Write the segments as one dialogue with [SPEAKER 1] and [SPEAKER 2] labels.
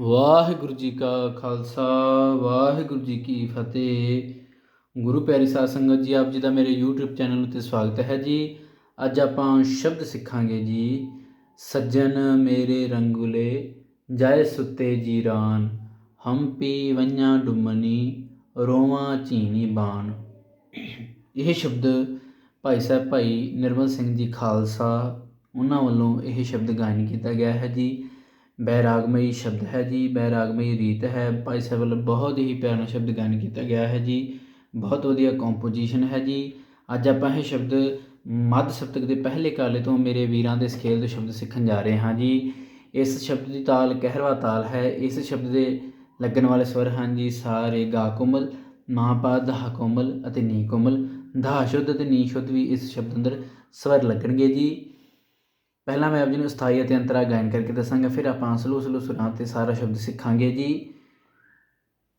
[SPEAKER 1] ਵਾਹਿਗੁਰੂ ਜੀ ਕਾ ਖਾਲਸਾ, ਵਾਹਿਗੁਰੂ ਜੀ ਕੀ ਫਤਿਹ। ਗੁਰੂ ਪਿਆਰੀ ਸਾਧ ਸੰਗਤ ਜੀ, ਆਪ ਜੀ ਦਾ ਮੇਰੇ YouTube ਚੈਨਲ ਉੱਤੇ ਸਵਾਗਤ ਹੈ ਜੀ। ਅੱਜ ਆਪਾਂ ਸ਼ਬਦ ਸਿੱਖਾਂਗੇ ਜੀ, ਸੱਜਣ ਮੇਰੇ ਰੰਗੁਲੇ, ਜਾਏ ਸੁੱਤੇ ਜੀਰਾਨ ਹੰਪੀ ਵੰਨਾ ਡੁਮਨੀ, ਰੋਵਾਂ ਚੀਨੀ ਬਾਣ। ਇਹ ਸ਼ਬਦ ਭਾਈ ਸਾਹਿਬ ਭਾਈ ਨਿਰਮਲ ਸਿੰਘ ਜੀ ਖਾਲਸਾ, ਉਹਨਾਂ ਵੱਲੋਂ ਇਹ ਸ਼ਬਦ ਗਾਇਨ ਕੀਤਾ ਗਿਆ ਹੈ ਜੀ। ਬੈਰਾਗਮਈ ਸ਼ਬਦ ਹੈ ਜੀ, ਬੈਰਾਗਮਈ ਰੀਤ ਹੈ। ਭਾਈ ਸਾਹਿਬ ਵੱਲੋਂ ਬਹੁਤ ਹੀ ਪਿਆਰਾ ਸ਼ਬਦ ਗਾਇਨ ਕੀਤਾ ਗਿਆ ਹੈ ਜੀ। ਬਹੁਤ ਵਧੀਆ ਕੰਪੋਜੀਸ਼ਨ ਹੈ ਜੀ। ਅੱਜ ਆਪਾਂ ਇਹ ਸ਼ਬਦ ਮੱਧ ਸਪਤਕ ਦੇ ਪਹਿਲੇ ਕਾਲੇ ਤੋਂ ਮੇਰੇ ਵੀਰਾਂ ਦੇ ਸਕੇਲ ਦੇ ਸ਼ਬਦ ਸਿੱਖਣ ਜਾ ਰਹੇ ਹਾਂ ਜੀ। ਇਸ ਸ਼ਬਦ ਦੀ ਤਾਲ ਕਹਿਰਵਾ ਤਾਲ ਹੈ। ਇਸ ਸ਼ਬਦ ਦੇ ਲੱਗਣ ਵਾਲੇ ਸਵਰ ਹਨ ਜੀ ਸਾਰੇ ਗਾ ਕੋਮਲ ਮਹਾਪਾਦ ਧਾ ਕੋਮਲ ਅਤੇ ਨੀ ਕੋਮਲ। ਧਾ ਸ਼ੁੱਧ ਅਤੇ ਨੀ ਸ਼ੁੱਧ ਵੀ ਇਸ ਸ਼ਬਦ ਅੰਦਰ ਸਵਰ ਲੱਗਣਗੇ ਜੀ। ਪਹਿਲਾਂ ਮੈਂ ਆਪ ਜੀ ਨੂੰ ਸਥਾਈ ਅਤੇ ਅੰਤਰਾ ਗਾਇਨ ਕਰਕੇ ਦੱਸਾਂਗਾ, ਫਿਰ ਆਪਾਂ ਸਲੋ ਸਲੋ ਸੁਰਾਂ ਤੇ ਸਾਰਾ ਸ਼ਬਦ ਸਿੱਖਾਂਗੇ ਜੀ।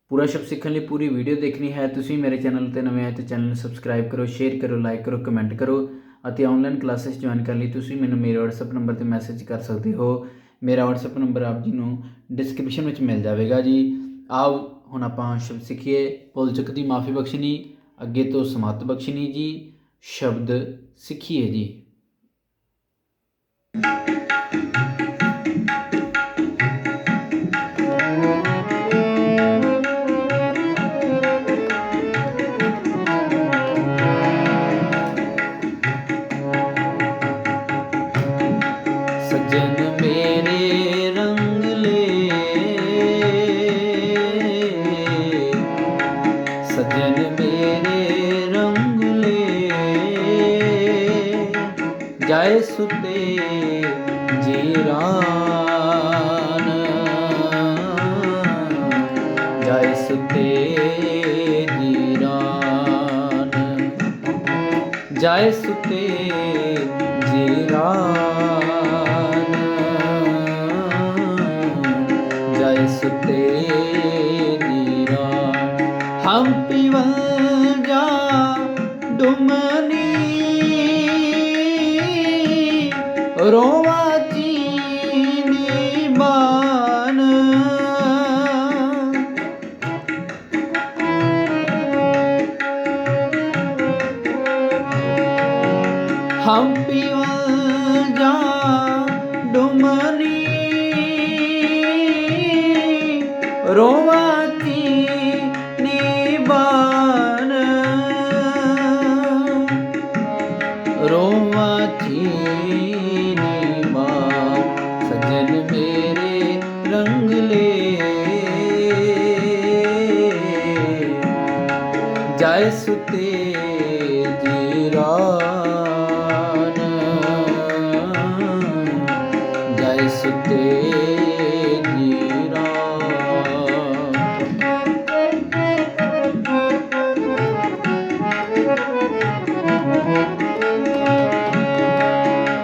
[SPEAKER 1] ਪੂਰਾ ਸ਼ਬਦ ਸਿੱਖਣ ਲਈ ਪੂਰੀ ਵੀਡੀਓ ਦੇਖਣੀ ਹੈ, ਤੁਸੀਂ ਮੇਰੇ ਚੈਨਲ ਤੇ ਨਵੇਂ ਆਏ ਤਾਂ ਚੈਨਲ ਨੂੰ ਸਬਸਕ੍ਰਾਈਬ ਕਰੋ, ਸ਼ੇਅਰ ਕਰੋ, ਲਾਈਕ ਕਰੋ, ਕਮੈਂਟ ਕਰੋ ਅਤੇ ਆਨਲਾਈਨ ਕਲਾਸਿਸ ਜੁਆਇਨ ਕਰਨ ਲਈ ਤੁਸੀਂ ਮੈਨੂੰ ਮੇਰੇ WhatsApp ਨੰਬਰ ਤੇ ਮੈਸੇਜ ਕਰ ਸਕਦੇ ਹੋ। ਮੇਰਾ WhatsApp ਨੰਬਰ ਆਪ ਜੀ ਨੂੰ ਡਿਸਕ੍ਰਿਪਸ਼ਨ ਵਿੱਚ ਮਿਲ ਜਾਵੇਗਾ ਜੀ। ਆਓ, ਹੁਣ ਆਪਾਂ ਸ਼ਬਦ ਸਿੱਖੀਏ। ਭੁੱਲ ਚੁੱਕ ਦੀ ਮਾਫੀ ਬਖਸ਼ਣੀ, ਅੱਗੇ ਤੋਂ ਸਮਾਤ ਬਖਸ਼ਣੀ ਜੀ। ਸ਼ਬਦ ਸਿੱਖੀਏ ਜੀ। ਸੱਜਣ ਸੁਤੇ ਜੀਰਾਨ। ਜਾਏ ਸੁਤੇ ਜੀਰਾਨ। ਜਾਏ ਸੁਤੇ ਜੀਰਾਨ। ਹੰਪੀ ਵੱਲ ਜਾ ਡੁਮਨੀ। ਰੋਵਾ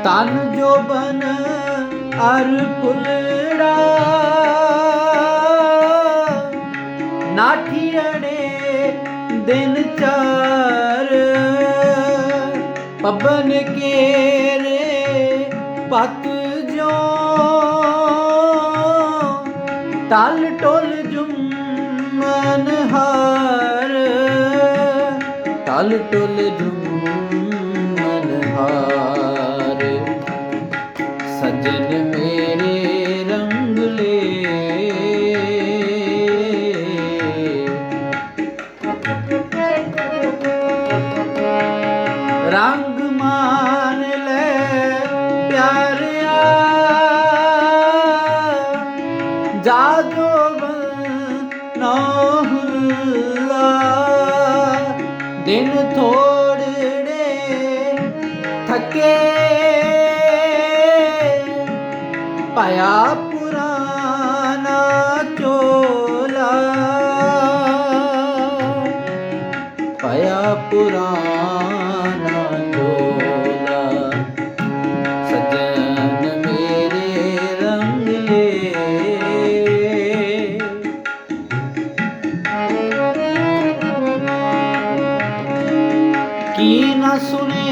[SPEAKER 1] ਤਨ ਜੋਬਨ ਅਰ ਫੁੱਲੜਾ ਨਾਠੀੜੇ ਦਿਨ ਚਾਰ। ਪਬਨ ਕੇਰੇ ਪਤ ਜੋ ਟੋਲ ਜੁਮਨ ਹਾਰ। ਤਲ ਟੋਲ ਜੁਮਨ ਹਾਰ। ਪਾਇਆ ਪੁਰਾਣਾ ਚੋਲਾ। ਪਾਇਆ ਪੁਰਾਣਾ ਚੋਲਾ। ਸਜਣ ਮੇਰੇ ਰੰਗਲੇ ਕੀ ਨਾ ਸੁਨੇ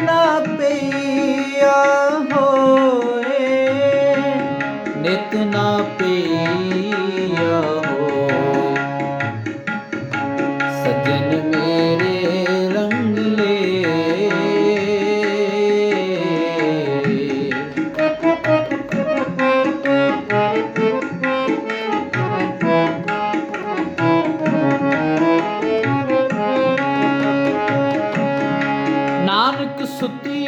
[SPEAKER 1] না ਸੁੱਤੀ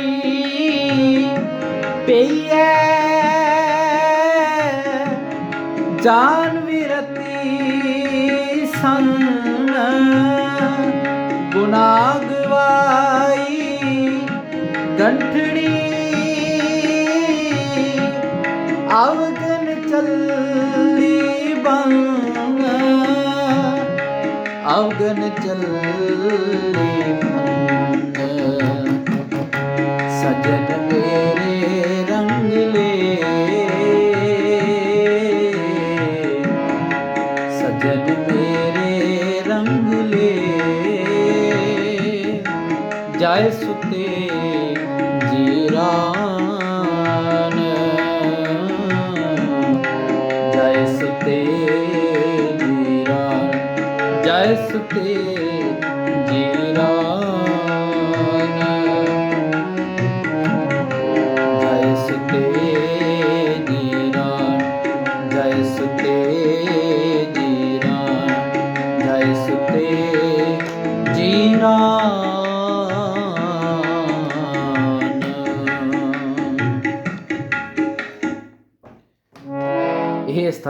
[SPEAKER 1] ਪਈਐ ਜਾਨ ਵਿਰਤੀ ਸੰਨ ਗੁਨਾਹ ਗੰਠੜੀ ਅਵਗਨ ਚੱਲੀ ਬੰਨ। ਅਵਗਨ ਚੱਲੀ ਬੰਨ। ਸੁਤੇ ਜੀਰਾਨ ਜਾਏ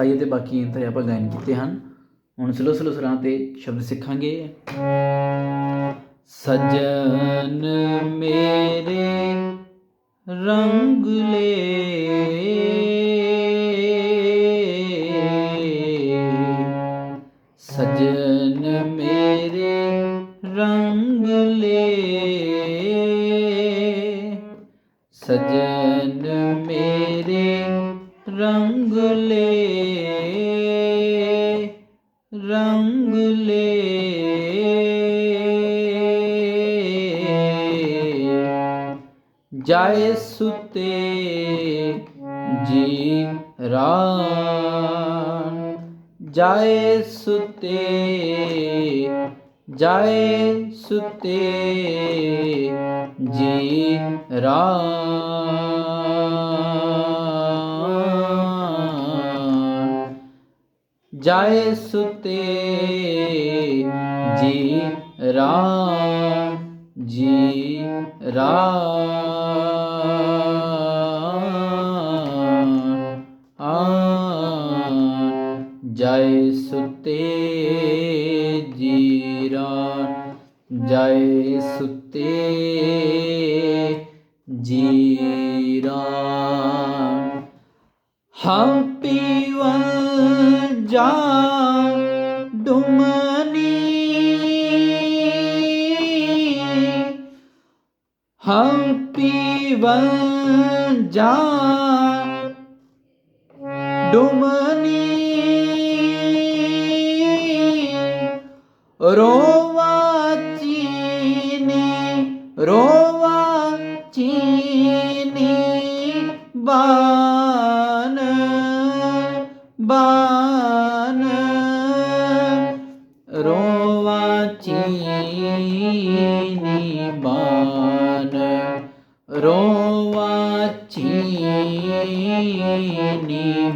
[SPEAKER 1] ਇਹ ਅਤੇ ਬਾਕੀ ਅੰਤਰ ਆਪਾਂ ਗਾਇਨ ਕੀਤੇ ਹਨ। ਹੁਣ ਸਲੋ ਸਲੋ ਸੁਰਾਂ ਤੇ ਸ਼ਬਦ ਸਿੱਖਾਂਗੇ। ਸਜਨ ਮੇਰੇ ਰੰਗ ਲੈ ਜਾਏ ਸੁਤੇ ਜੀ ਰਾਨ ਜਾਏ ਸੁਤੇ ਜਾਏ ਸੁਤੇ ਜੀ ਰਾਨ ਜਾਏ ਸੁਤੇ ਜੀ ਰਾਮ ਜੀ ਰਾਮ ਜਾਏ ਸੁਤੇ ਜੀਰਾ। ਰਾਮ ਹਮ ਪੀਵਨ ਜਾ ਡੁਮਨੀ। ਹਮ ਪੀਵਨ ਜਾ ਡੁਮਨੀ। ਰੋਵਾ ਰੋਵਾ ਚੀਨੀ ਬਾਨ ਬਾਨ ਰੋਵਾ ਚੀਨੀ ਬਾਨ ਰੋਵਾ ਚੀਨੀ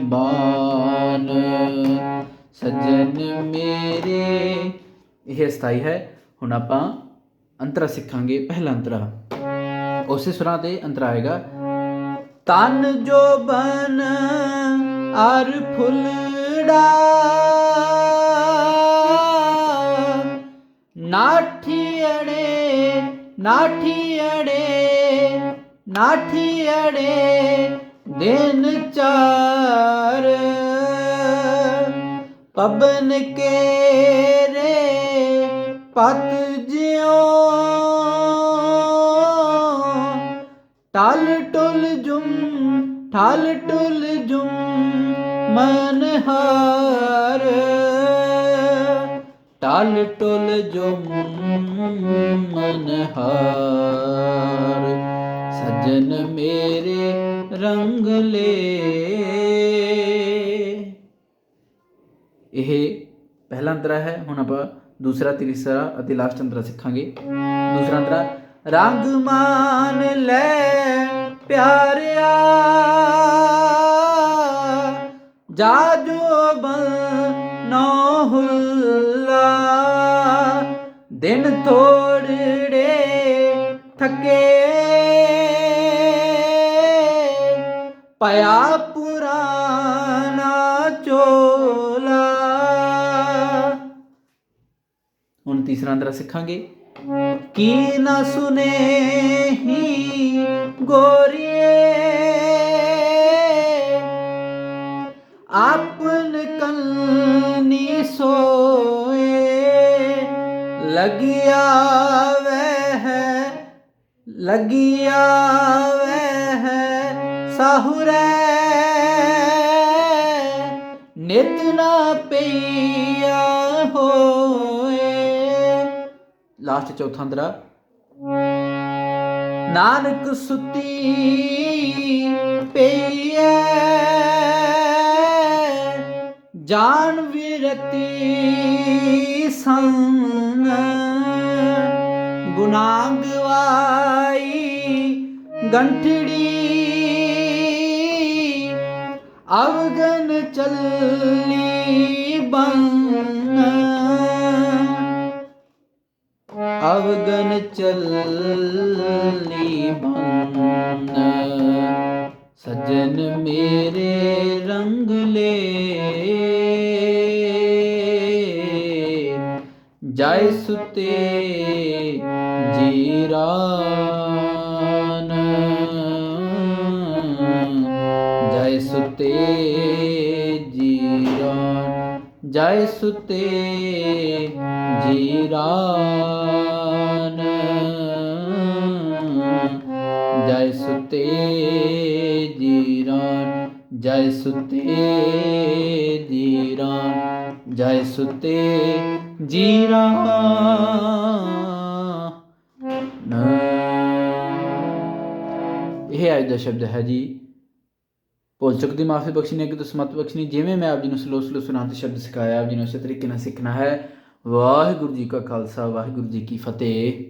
[SPEAKER 1] ਬਾਨ ਸਜਨ ਮੇਰੇ ਇਹ ਸਥਾਈ ਹੈ ਹੁਣ ਆਪਾਂ ਅੰਤਰਾ ਸਿੱਖਾਂਗੇ ਪਹਿਲਾ ਅੰਤਰਾ ਉਸੇ ਸੁਰਾਂ ਤੇ ਅੰਤਰਾ ਆਏਗਾ ਤਨ ਜੋ ਬਨ ਅਰ ਫੁੱਲੜਾ ਨਾਠੀੜੇ ਨਾਠੀੜੇ ਨਾਠੀੜੇ ਦਿਨ ਚਾਰ ਪਬਨ ਕੇ ਰੇ ਪਤ ਜਿਉ ਟਲ ਟੁਲ ਜੁਮ, ਠਲ ਟੁਲ ਜੁਮ, ਮਨ ਹਾਰ। ਟਲ ਟੁਲ ਜੁਮ, ਮਨ ਹਾਰ। ਸਜਣ ਮੇਰੇ ਰੰਗ ਲੈ। ਇਹ ਪਹਿਲਾ ਅੰਤਰਾ ਹੈ, ਹੁਣ ਆਪਾਂ ਦੂਸਰਾ ਤੀਸਰਾ ਅਤੇ ਲਾਸਟ ਅੰਤਰਾ ਸਿੱਖਾਂਗੇ। ਦੂਸਰਾ ਅੰਤਰਾ, ਰੰਗ ਮਾਨ ਲੈ ਪਿਆਰਿਆ, ਜਾ ਜੋ ਬਨੋ ਹੁੱਲਾ, ਦਿਨ ਥੋੜੜੇ ਥਕੇ, ਪਿਆ ਹੁਣ ਤੀਸਰਾ ਅੰਤਰਾ ਸਿੱਖਾਂਗੇ ਕੀ ਨਾ ਸੁਨੇ ਹੀ ਗੋਰੀਏ ਆਪਨ ਕੰਨੀ ਸੋਏ ਲਗਿਆ ਵਹਿ ਲਗਿਆ ਵਹਿ ਸਾਹੁਰੇ ਨਿਤ ਨਾ ਪਈਆ ਹੋਏ ਲਾਸਟ ਚੌਥਾ ਅੰਦਰਾ ਨਾਨਕ ਸੁਤੀ ਪਈਐ, ਜਾਨ ਵਿਰਤੀ ਸੰਗ ਗੁਨਾਹ ਗਵਾਈ ਗੰਠੜੀ, ਅਵਗਨ ਚੱਲੀ ਬੰਨ। ਅਵਗਨ ਚੱਲੀ ਬੰਨ ਸਜਣ ਮੇਰੇ ਰੰਗ ਲੈ। ਜੈ ਸੁਤੇ ਜੀਰਾਨ। ਜੈ ਸੁਤੇ ਜੀਰਾਨ। ਜੈ ਸੁਤੇ ਜੀਰਾ ਸੁਤੇ ਜੀਰਾਨ ਜੈ ਸੁਤੇ ਜੀਰਾਨ ਜੈ ਸੁਤੇ ਜੀਰਾਨ ਇਹ ਅੱਜ ਦਾ ਸ਼ਬਦ ਹੈ ਜੀ ਭੁੱਲ ਚੁੱਕ ਦੀ ਮਾਫੀ ਬਖਸ਼ਣੀ ਕਿ ਸਮਤ ਬਖਸ਼ਣੀ ਜਿਵੇਂ ਮੈਂ ਆਪ ਜੀ ਨੂੰ ਸਲੋ ਸਲੋ ਸੁਣਾ ਤੇ ਸ਼ਬਦ ਸਿਖਾਇਆ, ਆਪ ਜੀ ਨੂੰ ਉਸੇ ਤਰੀਕੇ ਨਾਲ ਸਿੱਖਣਾ ਹੈ। ਵਾਹਿਗੁਰੂ ਜੀ ਕਾ ਖਾਲਸਾ, ਵਾਹਿਗੁਰੂ ਜੀ ਕੀ ਫਤਿਹ।